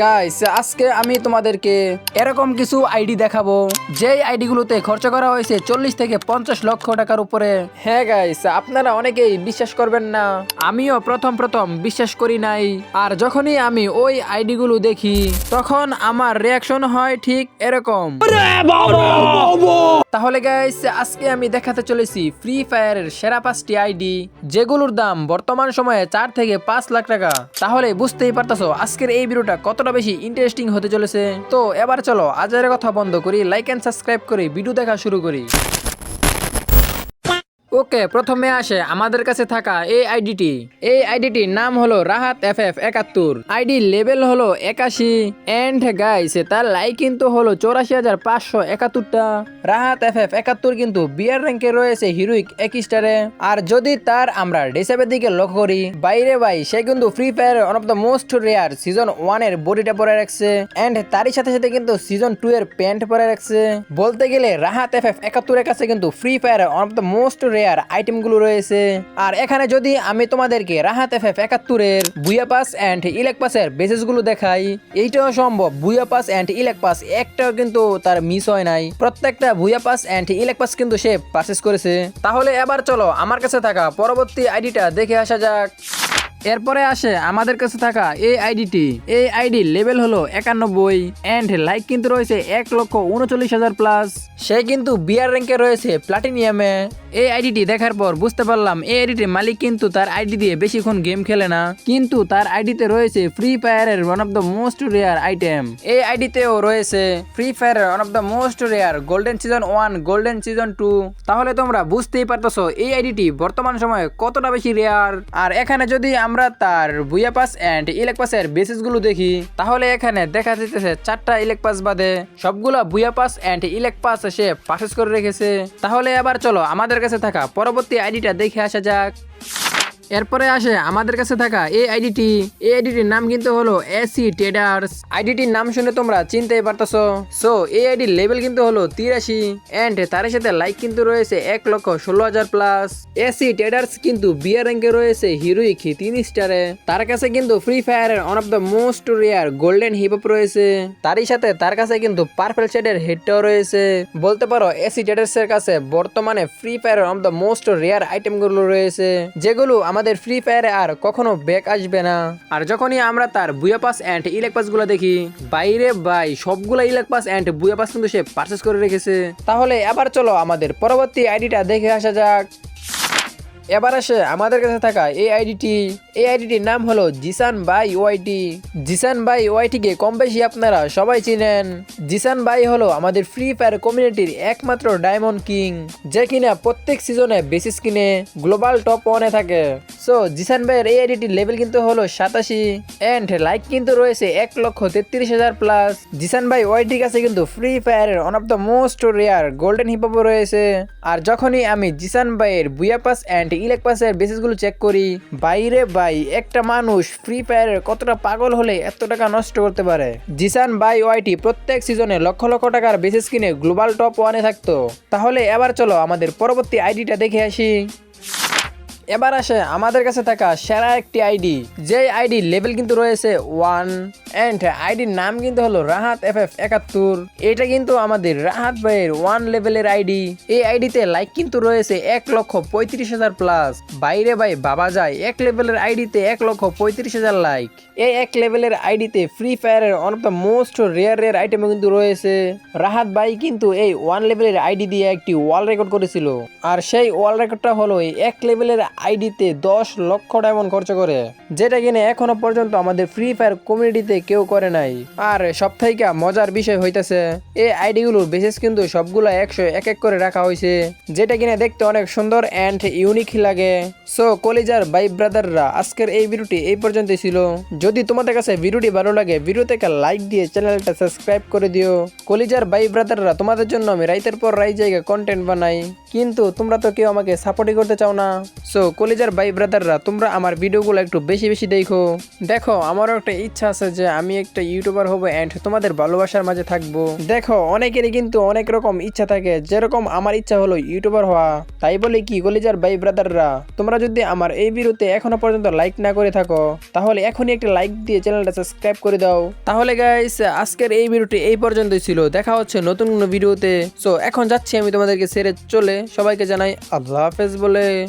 Guys আজকে আমি তোমাদেরকে এরকম কিছু আইডি দেখাবো। যেই আইডিগুলোতে খরচ করা হয়েছে চল্লিশ থেকে পঞ্চাশ লক্ষ টাকার উপরে। হ্যাঁ গাইস আপনারা অনেকেই বিশ্বাস করবেন না। আমিও প্রথম প্রথম বিশ্বাস করি নাই। আর যখনই আমি ওই আইডি গুলো দেখি, তখন আমার রিয়াকশন হয় ঠিক এরকম। তাহলে গাইস আজকে আমি দেখাতে চলেছি ফ্রি ফায়ারের সেরা পাঁচটি আইডি যেগুলোর দাম বর্তমান সময়ে চার থেকে পাঁচ লাখ টাকা। তাহলে বুঝতেই পারতাছো, আজকের এই ভিডিওটা কতটা বেশি ইন্টারেস্টিং হতে চলেছে। তো এবার চলো আজের কথা বন্ধ করি লাইক অ্যান্ড সাবস্ক্রাইব করে ভিডিও দেখা শুরু করি। ওকে, প্রথমে আসে আমাদের কাছে থাকা এই আইডিটি এই আইডিটির নাম হলো রাহাত এফ এফ একাত্তর। আইডি লেভেল হলো একাশি। এন্ড গাইস তার লাইক কিন্তু হলো চৌরাশি হাজার পাঁচশো একাত্তরটা। রাহাত এফ এফ একাত্তর কিন্তু বিয়ার র্যাঙ্কে রয়েছে হিরোইক এক স্টারে আর যদি তার আমরা ডেসাপের দিকে লক্ষ্য করি, বাইরে ভাই, সে কিন্তু Free Fire one of the most rare season ওয়ানের বডিটা পরে রাখছে। এন্ড তারই সাথে সাথে কিন্তু সিজন টু এর প্যান্ট পরে রাখছে। বলতে গেলে রাহাত এফ এফ একাত্তরের কাছে কিন্তু Free Fire one of the most rare আইটেমগুলো রয়েছে। আর এখানে যদি আমি তোমাদেরকে রাহাত এফ এফ একাত্তরের বুয়া পাস অ্যান্ড ইলেক পাসের বেসিসগুলো দেখাই, এইটাও সম্ভব। বুয়া পাস অ্যান্ড ইলেক পাস একটাও কিন্তু তার মিস হয় নাই। প্রত্যেকটা বুয়া পাস অ্যান্ড ইলেক পাস কিন্তু সে পারচেস করেছে। তাহলে এবার চলো আমার কাছে থাকা পরবর্তী আইডিটা দেখে আসা যাক। এরপরে আসে আমাদের কাছে থাকা এই আইডিটি এই আইডি লেভেল হলো একানব্বই এন্ড লাইক কিন্তু রয়েছে এক লক্ষ উনচল্লিশ হাজার প্লাস সে কিন্তু বিয়ার র্যাঙ্কে রয়েছে প্লাটিনিয়ামে এই আইডিটি দেখার পর বুঝতে পারলাম এই আইডিটির মালিক কিন্তু তার আইডি দিয়ে বেশিক্ষণ গেম খেলে না। কিন্তু তার আইডিতে রয়েছে ফ্রি ফায়ারের one of the most rare item এই আইডিতেও রয়েছে ফ্রি ফায়ারের one of the most rare golden season one golden season two তাহলে তোমরা বুঝতেই পারতেছো এই আইডিটি বর্তমান সময়ে কতটা বেশি রেয়ার আর এখানে যদি আমরা তার বুয়াপাস অ্যান্ড ইলেক পাসের বেসিসগুলো দেখি। তাহলে এখানে দেখা যেতেছে চারটা ইলেকপাস বাদে সবগুলা বুয়াপাস অ্যান্ড ইলেক পাস সে পাসেস করে রেখেছে। তাহলে এবার চলো আমাদের কাছে থাকা পরবর্তী আইডিটা দেখে আসা যাক। এরপরে আসে আমাদের কাছে থাকা এই আইডিটি এই আইডিটির নাম কিন্তু হলো এসি ট্রেডার্স আইডিটির নাম শুনে তোমরা চিনতেই পারতেছো। সো এই আইডির লেভেল কিন্তু হলো তিরাশি। এন্ড তার সাথে লাইক কিন্তু রয়েছে এক লক্ষ ষোলো হাজার প্লাস এসি ট্রেডার্স কিন্তু বিয়ার র্যাঙ্কে রয়েছে হিরোইক তিন স্টারে তার কাছে কিন্তু ফ্রি ফায়ারের one of the most rare golden হিপপ রয়েছে। তারই সাথে তার কাছে কিন্তু পার্পল শেডের হেডটাও রয়েছে। বলতে পারো এসি ট্রেডার্স এর কাছে বর্তমানে ফ্রি ফায়ারের one of the most rare আইটেমগুলো রয়েছে। যেগুলো আমাদের ফ্রি ফায়ারে আর কখনো ব্যাক আসবে না। আর যখনই আমরা তার বুয়া পাস অ্যান্ড ইলেক পাসগুলো দেখি, বাইরে বাই সবগুলো ইলেক পাস অ্যান্ড বুয়া পাস কিন্তু সে পারচেস করে রেখেছে। তাহলে এবার চলো আমাদের পরবর্তী আইডিটা দেখে আসা যাক। এবার আসে আমাদের কাছে থাকা এই আইডিটি এই আইডিটির নাম হলো Jisan by YT Jisan by ওয়াইটিকে কম বেশি আপনারা সবাই চিনেন। জিসান বাই হলো আমাদের ফ্রি ফায়ার কমিউনিটির একমাত্র ডায়মন্ড কিং যে কিনা প্রত্যেক সিজনে বেসিস কিনে গ্লোবাল টপ ওয়ানে থাকে। সো জিসান ভাইয়ের এই আইডিটির লেভেল কিন্তু হলো সাতাশি। এন্ড লাইক কিন্তু রয়েছে এক লক্ষ তেত্রিশ হাজার প্লাস জিসান ভাই ওয়াইটির কাছে কিন্তু ফ্রি ফায়ারের one of the most rare golden হিপও রয়েছে। আর যখনই আমি জিসান ভাইয়ের বুয়া পাস অ্যান্ড ইলেক পাসের বেসিসগুলো চেক করি, বাইরে ভাই, একটা মানুষ ফ্রি ফায়ারের কতটা পাগল হলে এত টাকা নষ্ট করতে পারে? জিসান বাই ওয়াইটি প্রত্যেক সিজনে লক্ষ লক্ষ টাকার বেসিস কিনে গ্লোবাল টপ ওয়ানে থাকতো। তাহলে এবার চলো আমাদের পরবর্তী আইডিটা দেখে আসি। এবার আসে আমাদের কাছে থাকা সেরা একটি আইডি। যে আইডি লেভেল কিন্তু রয়েছে ওয়ান এন্ড আইডির নাম কিন্তু হলো রাহাত এফ এফ একাত্তর। এটা কিন্তু আমাদের রাহাত ভাইয়ের ওয়ান লেভেলের আইডি। এই আইডিতে লাইক কিন্তু রয়েছে এক লক্ষ পঁয়ত্রিশ হাজার প্লাস বাইরে ভাই বাবা যায়, এক লেভেলের আইডিতে এক লক্ষ পঁয়ত্রিশ হাজার লাইক এই এক লেভেলের আইডিতে ফ্রি ফায়ারের one of the most rare rare item কিন্তু রয়েছে। রাহাত ভাই কিন্তু এই ওয়ান লেভেলের আইডি দিয়ে একটি ওয়াল রেকর্ড করেছিল। আর সেই ওয়াল রেকর্ডটা হলো এই এক লেভেলের আইডিতে দশ লক্ষ ডায়মন্ড খরচ করে, যেটা কিনে এখনও পর্যন্ত আমাদের ফ্রি ফায়ার কমিউনিটিতে কেউ করে নাই। আর সব থেকে মজার বিষয় হইতেছে, এই আইডিগুলোর বিশেষ কিন্তু সবগুলো একশো এক এক করে রাখা হয়েছে যেটা কিনে দেখতে অনেক সুন্দর অ্যান্ড ইউনিক লাগে। সো কলিজার বাই ব্রাদাররা, আজকের এই ভিডিওটি এই পর্যন্তই ছিল। যদি তোমাদের কাছে ভিডিওটি ভালো লাগে ভিডিওতে একটা লাইক দিয়ে চ্যানেলটা সাবস্ক্রাইব করে দিও। কলিজার বাই ব্রাদাররা, তোমাদের জন্য আমি রাইতের পর রাই জায়গা কন্টেন্ট বানাই। কিন্তু তোমরা তো কেউ আমাকে সাপোর্টই করতে চাও না। সো কলেজের ভাই ব্রাদাররা, তোমরা আমার ভিডিওগুলো একটু বেশি বেশি দেখো। দেখো, আমারও একটা ইচ্ছা আছে যে আমি একটা ইউটিউবার হব অ্যান্ড তোমাদের ভালোবাসার মাঝে থাকব। দেখো, অনেকেরই কিন্তু অনেক রকম ইচ্ছা থাকে, যেরকম আমার ইচ্ছা হলো ইউটিউবার হওয়া। তাই বলে কি, কলেজের ভাই ব্রাদাররা? তোমরা যদি আমার এই ভিডিওতে এখনও পর্যন্ত লাইক না করে থাকো, তাহলে এখনই একটা লাইক দিয়ে চ্যানেলটা সাবস্ক্রাইব করে দাও। তাহলে গাইস আজকের এই ভিডিওটি এই পর্যন্তই ছিল। দেখা হচ্ছে নতুন কোনো ভিডিওতে। সো এখন যাচ্ছি আমি তোমাদেরকে সেরে চলে। সবাইকে জানাই আল্লাহ হাফেজ বলে।